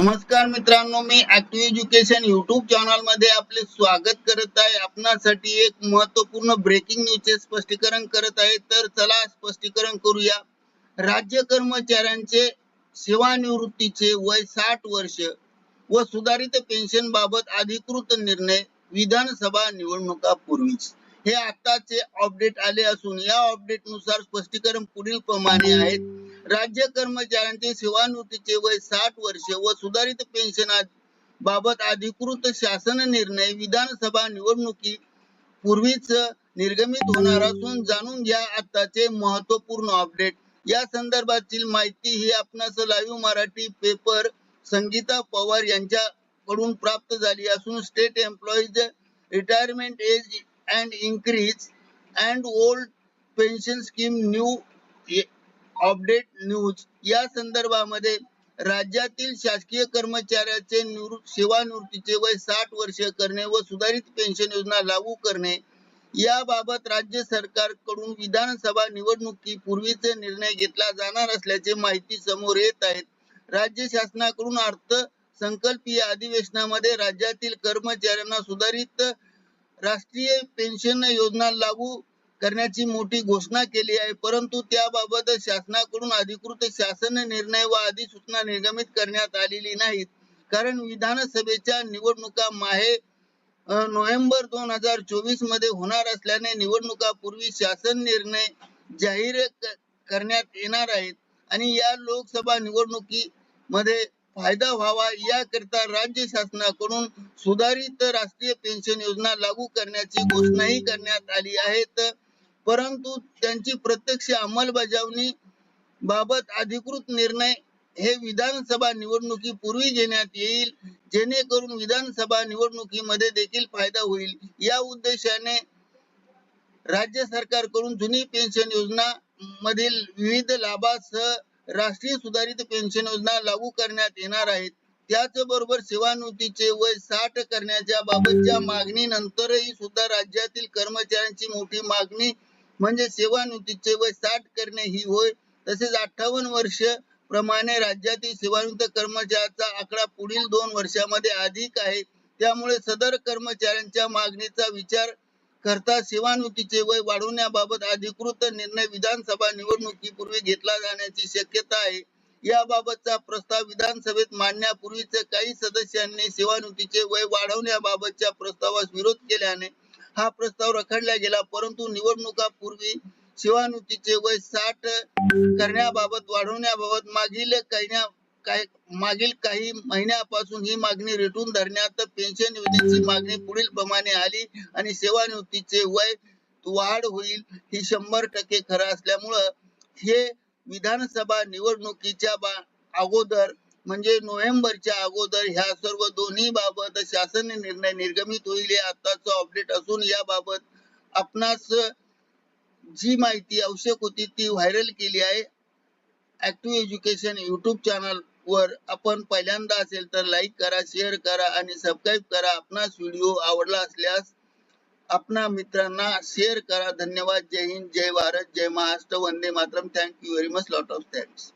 नमस्कार मित्रांनो मी ऍक्टिव्ह एज्युकेशन युट्यूब चॅनलमध्ये आपले स्वागत करत आहे. आपणासाठी एक महत्त्वपूर्ण ब्रेकिंग न्यूजचे स्पष्टीकरण करत आहे. तर चला स्पष्टीकरण करूया. राज्य कर्मचाऱ्यांचे सेवानिवृत्तीचे वय साठ वर्ष व सुधारित पेन्शन बाबत अधिकृत निर्णय विधानसभा निवडणुकापूर्वीच हे आताचे अपडेट आले असून या अपडेटनुसार स्पष्टीकरण पुढील प्रमाणे आहेत. राज्य कर्मचाऱ्यांचे सेवानिवृत्तीचे वय साठ वर्ष व सुधारित पेन्शन बाबत अधिकृत शासन निर्णय विधानसभा निवडणुकी पूर्वीच निर्गमित होणार असून जाणून घ्या आताचे महत्त्वपूर्ण अपडेट या संदर्भातील माहिती ही आपणास लाईव्ह मराठी पेपर संगीता पवार यांच्याकडून प्राप्त झाली असून state employees retirement age and increase and old pension scheme new update news या संदर्भामध्ये राज्यातील शासकीय कर्मचाऱ्याचे सेवानिवृत्तीचे वय साठ वर्ष करणे व सुधारित पेन्शन योजना लागू करणे याबाबत राज्य सरकारकडून विधानसभा निवडणुकीपूर्वीचे निर्णय घेतला जाणार असल्याचे माहिती समोर येत आहेत राज्य शासनाकडून अर्थ संकल्पीय अधिवेशनामध्ये राज्यातील कर्मचाऱ्यांना सुधारित राष्ट्रीय पेन्शन योजना लागू करण्याची मोठी घोषणा केली आहे. परंतु त्याबाबत शासनाकडून अधिकृत शासन निर्णय व अधिसूचना निर्गमित करण्यात आलेली नाहीत. कारण विधानसभेच्या निवडणुका माहे नोव्हेंबर दोन हजार चोवीसमध्ये होणार असल्याने निवडणुकापूर्वी शासन निर्णय जाहीर करण्यात येणार आहेत. आणि या लोकसभा निवडणुकीमध्ये फायदा व्हावा याकरिता राज्य शासनाकडून सुधारित राष्ट्रीय पेन्शन योजना लागू करण्याची घोषणाही करण्यात आली आहेत परंतु त्यांची प्रत्यक्ष अंमलबजावणी बाबत अधिकृत निर्णय हे विधानसभा निवडणुकीपूर्वी घेण्यात येईल जेणेकरून विधानसभा निवडणुकीमध्ये देखील फायदा होईल. या उद्देशाने राज्य सरकारकडून जुनी पेन्शन योजना मधील विविध लाभासह राष्ट्रीय सुधारित पेन्शन योजना लागू करण्यात येणार आहेत. त्याचबरोबर सेवानिवृत्तीचे वय साठ करण्याच्या बाबतच्या मागणीनंतरही सुद्धा राज्यातील कर्मचाऱ्यांची मोठी मागणी म्हणजे सेवानिवृत्तीचे वय साठ करणे ही होय. तसेच अठ्ठावन्न वर्ष प्रमाणे राज्यातील सेवानिवृत्त कर्मचाऱ्याचा आकडा पुढील दोन वर्षामध्ये अधिक आहे. त्यामुळे सदर कर्मचाऱ्यांच्या मागणीचा विचार करता सेवानिवृत्तीचे वय वाढवण्याबाबत अधिकृत निर्णय विधानसभा निवडणुकीपूर्वी घेतला जाण्याची शक्यता आहे. याबाबतचा प्रस्ताव विधानसभेत मांडण्यापूर्वीच काही सदस्यांनी सेवानिवृत्तीचे वय वाढवण्याबाबतच्या प्रस्तावास विरोध केल्याने हा प्रस्ताव रखडला गेला परंतु निवडणुकापूर्वी सेवानिवृत्तीचे वय साठ करण्याबाबत वाढवण्याबाबत मागील काही मागील काही महिन्यापासून ही मागणी रेटून धरण्यात पेन्शन योजनेची मागणी पुढील प्रमाणे आली आणि सेवानिवृत्तीचे वय वाढ होईल ही शंभर टक्के खरं असल्यामुळं हे विधानसभा निवडणुकीच्या अगोदर म्हणजे नोव्हेंबरच्या अगोदर ह्या सर्व दोन्ही बाबत शासन निर्णय निर्गमित होईल हे आताच अपडेट असून याबाबत आपणास जी माहिती आवश्यक होती ती व्हायरल केली आहे. ऍक्टिव्ह एज्युकेशन युट्यूब चॅनल वर आपण पहिल्यांदा असेल तर लाईक करा शेअर करा आणि सबस्क्राईब करा. आपणास व्हिडिओ आवडला असल्यास आपणा मित्रांना शेअर करा. धन्यवाद. जय हिंद. जय भारत. जय Maharashtra. Vande Mataram. Thank you very much lot of thanks